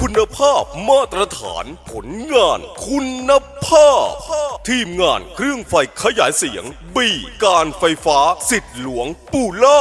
คุณภาพมาตรฐานผลงาน คุณภาพ ทีมงานเครื่องไฟขยายเสียง บี การไฟฟ้า สิทธิ์หลวงปู่ล่า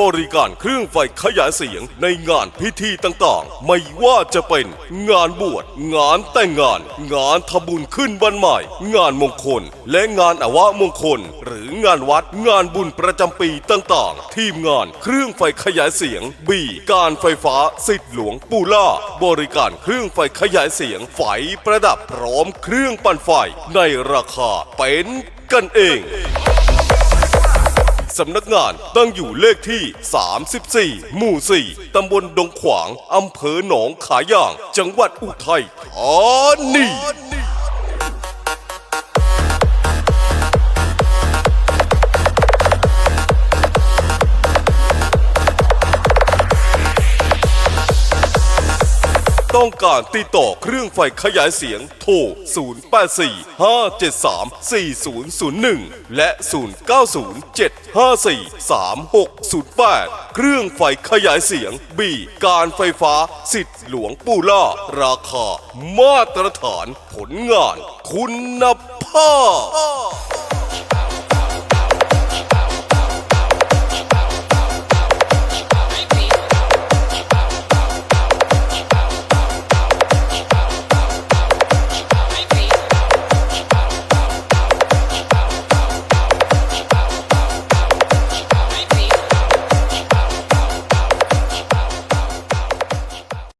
บริการเครื่องไฟขยายเสียงในงานพิธีต่างๆ ไม่ว่าจะเป็นงานบวช งานแต่งงาน งานทำบุญขึ้นวันใหม่ งานมงคล และงานอวมงคล หรืองานวัดงานบุญประจำปีต่างๆ ทีมงานเครื่องไฟขยายเสียง บี การไฟฟ้าสิทธิหลวงปูล่า บริการเครื่องไฟขยายเสียงไฟประดับพร้อมเครื่องปั่นไฟในราคาเป็นกันเอง สำนักงานตั้งอยู่เลขที่ 34 หมู่ 4 ตำบลดงขวาง อำเภอหนองขาย่าง จังหวัดอุทัยธานี ต้องการติดต่อเครื่องไฟขยายเสียงโทร 0845734001 และ 0907543608 เครื่องไฟขยายเสียงบีการไฟฟ้าสิทธิ์หลวงปู่ล่า ราคา มาตรฐานผลงาน คุณภาพ